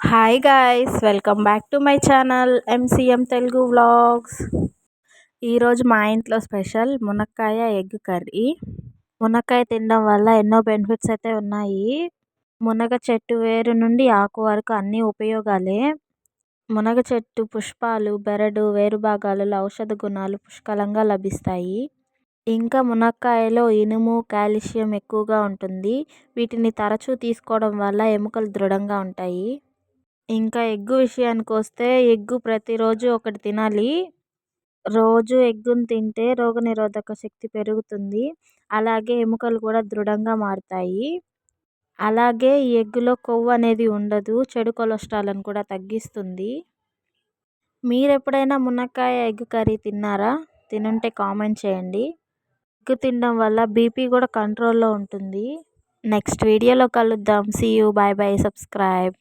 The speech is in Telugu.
Hi guys welcome back to my channel MCM Telugu vlogs ఈరోజు మా ఇంట్లో స్పెషల్ మునక్కాయ ఎగ్ కర్రీ. మునక్కాయ తినడం వల్ల ఎన్నో బెనిఫిట్స్ అయితే ఉన్నాయి. మునగ చెట్టు వేరు నుండి ఆకు వరకు అన్ని ఉపయోగాలే. మునగ చెట్టు పుష్పాలు బెరడు వేరు భాగాలలో ఔషధ గుణాలు పుష్కలంగా లభిస్తాయి. ఇంకా మునక్కాయలో ఇనుము కాల్షియం ఎక్కువగా ఉంటుంది. వీటిని తరచూ తీసుకోవడం వల్ల ఎముకలు దృఢంగా ఉంటాయి. ఇంకా ఎగ్గు విషయానికి వస్తే ఎగ్గు ప్రతిరోజు ఒకటి తినాలి. రోజు ఎగ్గును తింటే రోగనిరోధక శక్తి పెరుగుతుంది. అలాగే ఎముకలు కూడా దృఢంగా మారుతాయి. అలాగే ఈ ఎగ్గులో కొవ్వు అనేది ఉండదు. చెడు కొలెస్ట్రాల్ని కూడా తగ్గిస్తుంది. మీరు ఎప్పుడైనా మునక్కాయ ఎగ్ కర్రీ తిన్నారా? తినుంటే కామెంట్ చేయండి. ఎగ్ తినడం వల్ల బీపీ కూడా కంట్రోల్లో ఉంటుంది. నెక్స్ట్ వీడియోలో కలుద్దాం. See you bye bye subscribe